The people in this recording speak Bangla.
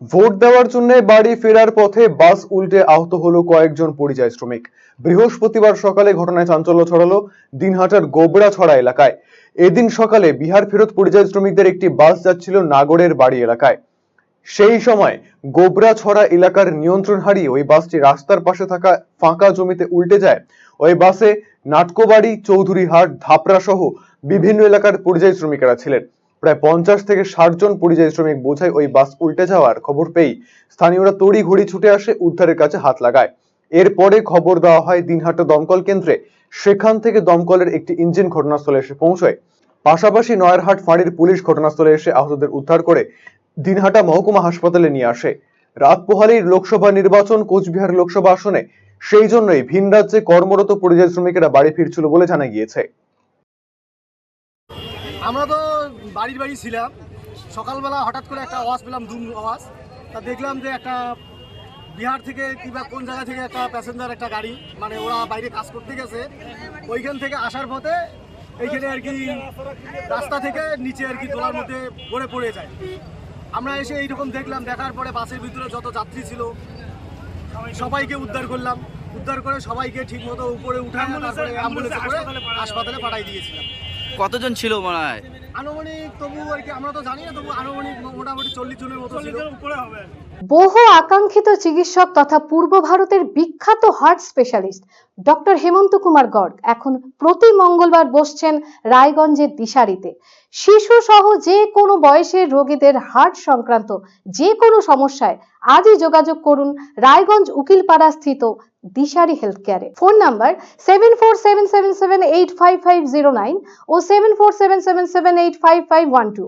ভোট দেওয়ার জন্য বাড়ি ফেরার পথে বাস উল্টে আহত হলো কয়েকজন পরিযায়ী শ্রমিক। বৃহস্পতিবার সকালে ঘটনায় চাঞ্চল্য ছড়ালো দিনহাটার গোবড়াছড়া এলাকায়। এদিন সকালে বিহার ফেরত পরিযায়ী শ্রমিকদের একটি বাস যাচ্ছিল নাগরের বাড়ি এলাকায়। সেই সময় গোবরাছড়া এলাকার নিয়ন্ত্রণ হারিয়ে ওই বাসটি রাস্তার পাশে থাকা ফাঁকা জমিতে উল্টে যায়। ওই বাসে নাটকোবাড়ি, চৌধুরীহাট ধাপড়া সহ বিভিন্ন এলাকার পরিযায়ী শ্রমিকেরা ছিলেন। প্রায় পঞ্চাশ থেকে ষাট জন পরিযায়ী শ্রমিক বোঝায় ওই বাস উল্টে যাওয়ার খবর পেয়েই স্থানীয়রা তড়ি ঘড়ি ছুটে আসে উদ্ধারের কাছে হাত লাগায়। এরপরে খবর দেওয়া হয় দিনহাটা দমকল কেন্দ্রে। সেখান থেকে দমকলের একটি ইঞ্জিন ঘটনাস্থলে এসে পৌঁছয়। পাশাপাশি নয়ারহাট ফাঁড়ির পুলিশ ঘটনাস্থলে এসে আহতদের উদ্ধার করে দিনহাটা মহকুমা হাসপাতালে নিয়ে আসে। রাত পোহালেই লোকসভা নির্বাচন, কোচবিহার লোকসভা আসনে সেই জন্যই ভিন রাজ্যে কর্মরত পরিযায়ী শ্রমিকেরা বাড়ি ফিরছিল বলে জানা গিয়েছে। আমরা তো বাড়ির বাড়ি ছিলাম। সকালবেলা হঠাৎ করে একটা আওয়াজ পেলাম দুম আওয়াজ। তা দেখলাম যে একটা বিহার থেকে কিংবা কোন জায়গা থেকে একটা প্যাসেঞ্জার একটা গাড়ি মানে ওরা বাইরে কাজ করতে গেছে। ওইখান থেকে আসার পথে এইখানে আর কি রাস্তা থেকে নিচে আর কি তোলার মধ্যে পড়ে পড়ে যায়। আমরা এসে এইরকম দেখলাম দেখার পরে বাসের ভিতরে যত যাত্রী ছিল সবাইকে উদ্ধার করলাম। উদ্ধার করে সবাইকে ঠিকমতো উপরে উঠায় তারপরে অ্যাম্বুলেন্সে করে হাসপাতালে পাঠাই দিয়েছিলাম। কতজন ছিল মনে হয়? আনুমানিক তবু আর কি আমরা তো জানি না তবু আনুমানিক মোটামুটি চল্লিশ জনের মতো ছিল। বহু আকাঙ্ক্ষিত চিকিৎসক তথা পূর্ব ভারতের বিখ্যাত heart specialist doctor Hemant Kumar Garg এখন প্রতি মঙ্গলবার বসছেন রায়গঞ্জের দিশারিতে। শিশু সহ যে কোনো বয়সের রোগীদের হার্ট সংক্রান্ত যে কোনো সমস্যায় আজই যোগাযোগ করুন রায়গঞ্জ উকিলপাড়া স্থিত দিশারি হেলথ কেয়ারে phone number seven four seven seven seven eight five five zero nine ও seven four seven seven seven eight five five one two